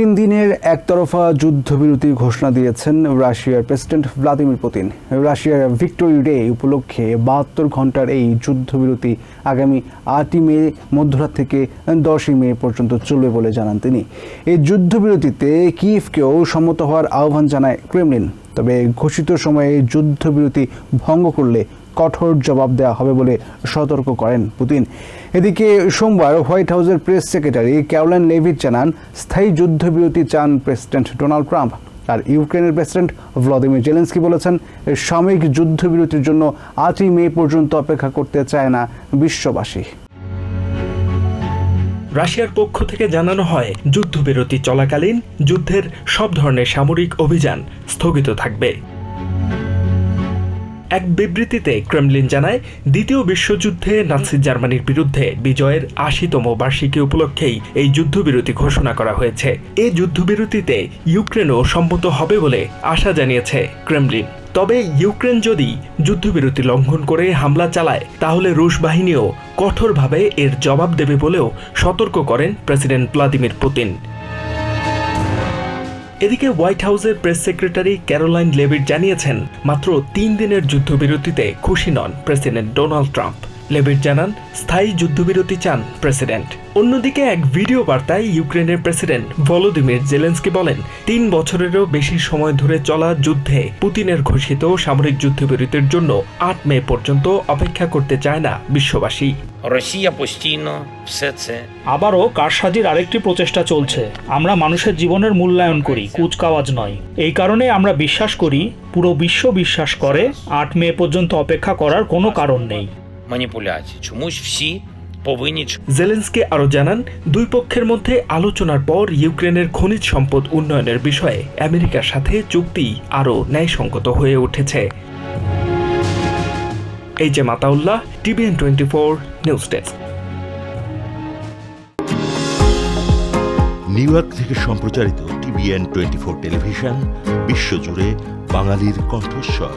তিন দিনের একতরফা যুদ্ধবিরতি ঘোষণা দিয়েছেন রাশিয়ার প্রেসিডেন্ট ভ্লাদিমির পুতিন। রাশিয়ার ভিক্টোরি ডে উপলক্ষে বাহাত্তর ঘণ্টার এই যুদ্ধবিরতি আগামী আটই মে, মধ্যরাত থেকে দশই মে পর্যন্ত চলবে বলে জানান তিনি। এই যুদ্ধবিরতিতে কিয়েভকেও সম্মত হওয়ার আহ্বান জানায় ক্রেমলিন। তবে ঘোষিত সময়ে যুদ্ধবিরতি ভঙ্গ করলে কঠোর জবাব দেওয়া হবে বলে সতর্ক করেন পুতিন। এদিকে সোমবার হোয়াইট হাউসের প্রেস সেক্রেটারি ক্যারোলাইন লেভিট জানান, স্থায়ী যুদ্ধবিরতি চান প্রেসিডেন্ট ডোনাল্ড ট্রাম্প। আর ইউক্রেনের প্রেসিডেন্ট ভ্লাদিমির জেলেন্সকি বলেছেন, সাময়িক যুদ্ধবিরতির জন্য আটই মে পর্যন্ত অপেক্ষা করতে চায় না বিশ্ববাসী। রাশিয়ার পক্ষ থেকে জানানো হয়, যুদ্ধবিরতি চলাকালীন যুদ্ধের সব ধরনের সামরিক অভিযান স্থগিত থাকবে। এক বিবৃতিতে ক্রেমলিন জানায়, দ্বিতীয় বিশ্বযুদ্ধে নাৎসি জার্মানির বিরুদ্ধে বিজয়ের আশিতম বার্ষিকী উপলক্ষেই এই যুদ্ধবিরতি ঘোষণা করা হয়েছে। এই যুদ্ধবিরতিতে ইউক্রেনও সম্মত হবে বলে আশা জানিয়েছে ক্রেমলিন। তবে ইউক্রেন যদি যুদ্ধবিরতি লঙ্ঘন করে হামলা চালায়, তাহলে রুশ বাহিনীও কঠোরভাবে এর জবাব দেবে বলেও সতর্ক করেন প্রেসিডেন্ট ভ্লাদিমির পুতিন। এদিকে হোয়াইট হাউসের প্রেস সেক্রেটারি ক্যারোলাইন লেভিট জানিয়েছেন, মাত্র তিন দিনের যুদ্ধবিরতিতে খুশি নন প্রেসিডেন্ট ডোনাল্ড ট্রাম্প। লেবেট জানান স্থায়ী যুদ্ধবিরতি চান প্রেসিডেন্ট। অন্যদিকে এক ভিডিও বার্তায় ইউক্রেনের প্রেসিডেন্ট ভলোদিমির জেলেন্সকি বলেন তিন বছরেরও বেশি সময় ধরে চলা যুদ্ধে পুতিনের ঘোষিত সামরিক যুদ্ধবিরতির জন্য আট মে পর্যন্ত অপেক্ষা করতে চায় না বিশ্ববাসী। আবারও কারসাজির আরেকটি প্রচেষ্টা চলছে। আমরা মানুষের জীবনের মূল্যায়ন করি কুচকাওয়াজ নয়। এই কারণে আমরা বিশ্বাস করি পুরো বিশ্ব বিশ্বাস করে আট মে পর্যন্ত অপেক্ষা করার কোনো কারণ নেই। маніпуляції. Чомусь всі повинні ч- জেলেন্সকি আরও জানান দুই পক্ষের মধ্যে আলোচনার পর ইউক্রেনের খনিজ সম্পদ উন্নয়নের বিষয়ে আমেরিকার সাথে চুক্তি আরও ন্যায়সঙ্গত হয়ে উঠেছে এই যে Mataullah TVN twenty four news desk New York থেকে সম্প্রচারিত টিভিএন টোয়েন্টি ফোর টেলিভিশন বিশ্বজুড়ে বাঙালির কণ্ঠস্বর